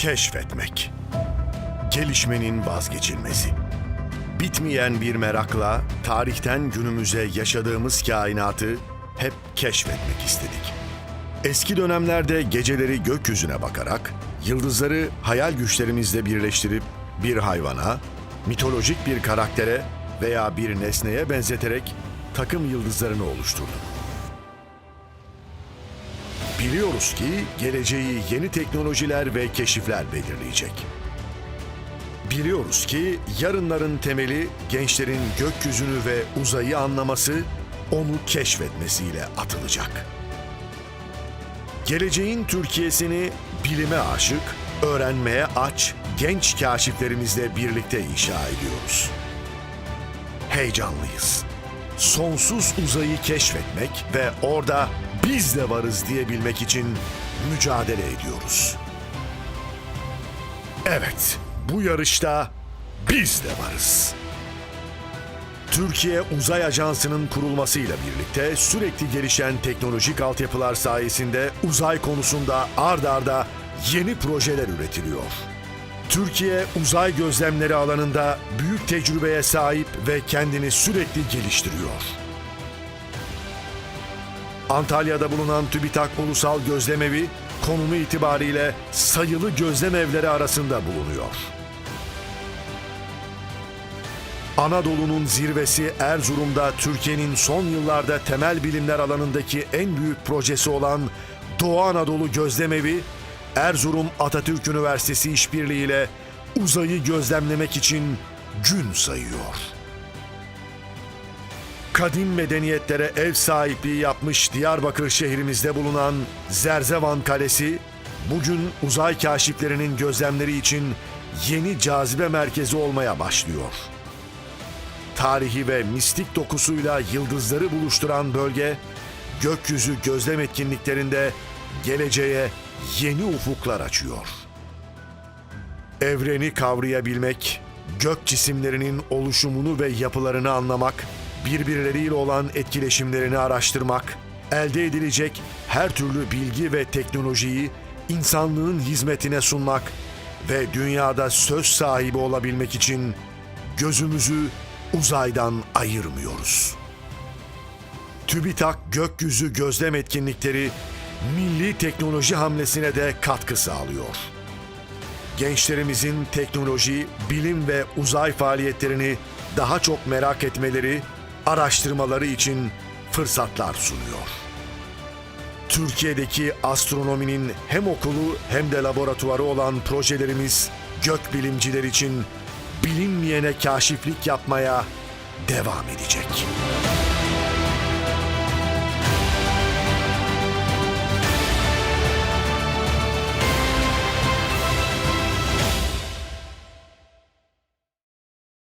Keşfetmek. Gelişmenin vazgeçilmezi. Bitmeyen bir merakla tarihten günümüze yaşadığımız kainatı hep keşfetmek istedik. Eski dönemlerde geceleri gökyüzüne bakarak yıldızları hayal güçlerimizle birleştirip bir hayvana, mitolojik bir karaktere veya bir nesneye benzeterek takım yıldızlarını oluşturduk. Biliyoruz ki geleceği yeni teknolojiler ve keşifler belirleyecek. Biliyoruz ki yarınların temeli gençlerin gökyüzünü ve uzayı anlaması, onu keşfetmesiyle atılacak. Geleceğin Türkiye'sini bilime aşık, öğrenmeye aç genç kaşiflerimizle birlikte inşa ediyoruz. Heyecanlıyız. Sonsuz uzayı keşfetmek ve orada biz de varız diyebilmek için mücadele ediyoruz. Evet, bu yarışta biz de varız. Türkiye Uzay Ajansı'nın kurulmasıyla birlikte sürekli gelişen teknolojik altyapılar sayesinde uzay konusunda ard arda yeni projeler üretiliyor. Türkiye uzay gözlemleri alanında büyük tecrübeye sahip ve kendini sürekli geliştiriyor. Antalya'da bulunan TÜBİTAK Ulusal Gözlemevi konumu itibariyle sayılı gözlem evleri arasında bulunuyor. Anadolu'nun zirvesi Erzurum'da Türkiye'nin son yıllarda temel bilimler alanındaki en büyük projesi olan Doğu Anadolu Gözlemevi, Erzurum Atatürk Üniversitesi işbirliğiyle uzayı gözlemlemek için gün sayıyor. Kadim medeniyetlere ev sahipliği yapmış Diyarbakır şehrimizde bulunan Zerzevan Kalesi, bugün uzay kaşiflerinin gözlemleri için yeni cazibe merkezi olmaya başlıyor tarihi ve mistik dokusuyla yıldızları buluşturan bölge, gökyüzü gözlem etkinliklerinde geleceğe yeni ufuklar açıyor. Evreni kavrayabilmek, gök cisimlerinin oluşumunu ve yapılarını anlamak, birbirleriyle olan etkileşimlerini araştırmak, elde edilecek her türlü bilgi ve teknolojiyi insanlığın hizmetine sunmak ve dünyada söz sahibi olabilmek için gözümüzü uzaydan ayırmıyoruz. TÜBİTAK gökyüzü gözlem etkinlikleri milli teknoloji hamlesine de katkı sağlıyor. Gençlerimizin teknoloji, bilim ve uzay faaliyetlerini daha çok merak etmeleri, araştırmaları için fırsatlar sunuyor. Türkiye'deki astronominin hem okulu hem de laboratuvarı olan projelerimiz gökbilimciler için bilinmeyene kaşiflik yapmaya devam edecek.